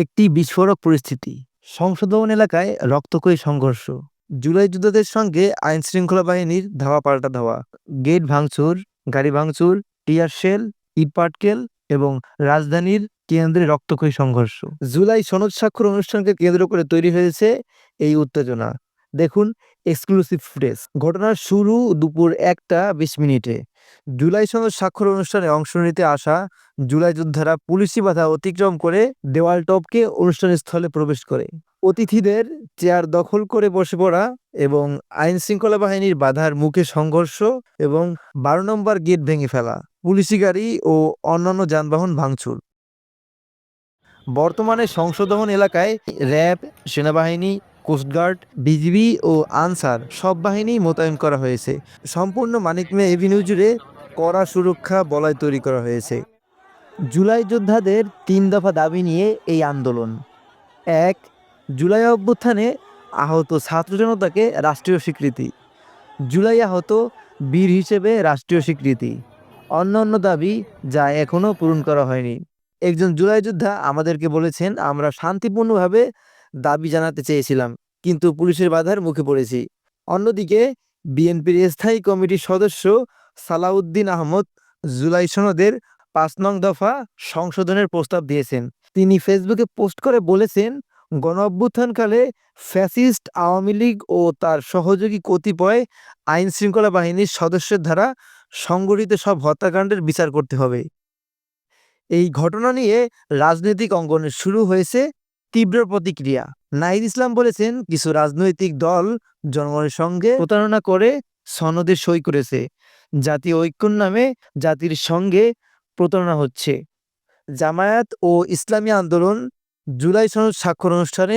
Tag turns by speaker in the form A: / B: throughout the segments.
A: একটি বিস্ফোরক পরিস্থিতি। সংশোধন এলাকায় রক্তকয়ী সংঘর্ষ। জুলাই যোদ্ধাদের সঙ্গে আইন শৃঙ্খলা বাহিনীর ধাওয়া পাল্টা ধাওয়া। গেট ভাঙচুর, গাড়ি ভাঙচুর, টিয়ার শেল ইটপাটকেল এবং রাজধানীর কেন্দ্রে রক্তক্ষয়ী সংঘর্ষ। জুলাই সনদ স্বাক্ষর অনুষ্ঠানকে কেন্দ্র করে তৈরি হয়েছে এই উত্তেজনা। দেখুন এক্সক্লুসিভ ফুটেজ ঘটনার শুরু দুপুর একটা বিশ মিনিটে। জুলাই সনদ স্বাক্ষর অনুষ্ঠানে অংশ নিতে আসা জুলাই যোদ্ধারা পুলিশি বাধা অতিক্রম করে দেওয়াল টপকে অনুষ্ঠান স্থলে প্রবেশ করে। অতিথিদের চেয়ার দখল করে বসে পড়া এবং আইন শৃঙ্খলা বাহিনীর বাধার মুখে সংঘর্ষ এবং বারো নম্বর গেট ভেঙে ফেলা, পুলিশি গাড়ি ও অন্যান্য যানবাহন ভাঙচুর। বর্তমানে সংশোধন এলাকায় র্যাব, সেনাবাহিনী কোস্টগার্ড বিজিবি ও আনসার সব বাহিনী মোতায়েন করা হয়েছে। সম্পূর্ণ মানিক মে এভিনিউ জুড়ে কড়া সুরক্ষা বলয় তৈরি করা হয়েছে। জুলাই যোদ্ধাদের তিন দফা দাবি নিয়ে এই আন্দোলন। এক জুলাই অভ্যুত্থানে আহত ছাত্র জনতাকে রাষ্ট্রীয় স্বীকৃতি। জুলাই আহত বীর হিসেবে রাষ্ট্রীয় স্বীকৃতি। অন্যান্য দাবি যা এখনও পূরণ করা হয়নি। একজন জুলাই যোদ্ধা আমাদেরকে বলেছেন, আমরা শান্তিপূর্ণভাবে দাবি জানাতে চেয়েছিলাম, কিন্তু পুলিশের বাধার মুখে পড়েছি। অন্যদিকে, বিএনপির স্থায়ী কমিটির সদস্য সালাউদ্দিন আহমদ জুলাই সনদের পাঁচ নং দফা সংশোধনের প্রস্তাব দিয়েছেন। তিনি ফেসবুকে পোস্ট করে বলেছেন গণ অভ্যুত্থানকালে ফ্যাসিস্ট আওয়ামী লীগ ও তার সহযোগী কতিপয় আইন শৃঙ্খলা বাহিনীর সদস্যের দ্বারা সংগঠিত সব হত্যাকাণ্ডের বিচার করতে হবে। এই ঘটনা নিয়ে রাজনৈতিক অঙ্গনে শুরু হয়েছে তীব্র প্রতিক্রিয়া। নাহিদ ইসলাম বলেছেন, কিছু রাজনৈতিক দল জনগণের সঙ্গে প্রতারণা করে সনদে সই করেছে। জাতীয় ঐক্যর নামে জাতির সঙ্গে প্রতারণা হচ্ছে। জামায়াত ও ইসলামী আন্দোলন জুলাই সনদ স্বাক্ষর অনুষ্ঠানে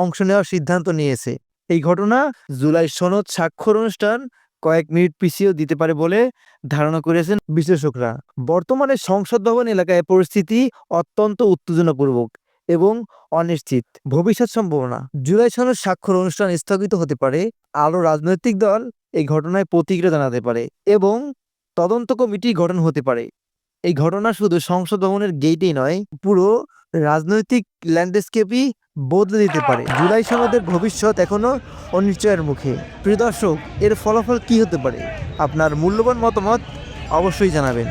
A: অংশ নেওয়ার সিদ্ধান্ত নিয়েছে। এই ঘটনা জুলাই সনদ স্বাক্ষর অনুষ্ঠান কয়েক মিনিট পিছিয়েও দিতে পারে বলে ধারণা করেছেন বিশ্লেষকরা। বর্তমানে সংসদ ভবন এলাকায় পরিস্থিতি অত্যন্ত উত্তেজনাপূর্বক এবং অনিশ্চিত। ভবিষ্যৎ সম্ভাবনা। জুলাই সনদ স্বাক্ষর অনুষ্ঠান স্থগিত হতে পারে। আরও রাজনৈতিক দল এই ঘটনায় প্রতিক্রিয়া জানাতে পারে এবং তদন্ত কমিটি গঠন হতে পারে। এই ঘটনা শুধু সংসদ ভবনের গেটেই নয়, পুরো রাজনৈতিক ল্যান্ডস্কেপই বদলে দিতে পারে। জুলাই সনদের ভবিষ্যৎ এখনও অনিশ্চয়ের মুখে। প্রিয় দর্শক, এর ফলাফল কি হতে পারে? আপনার মূল্যবান মতামত অবশ্যই জানাবেন।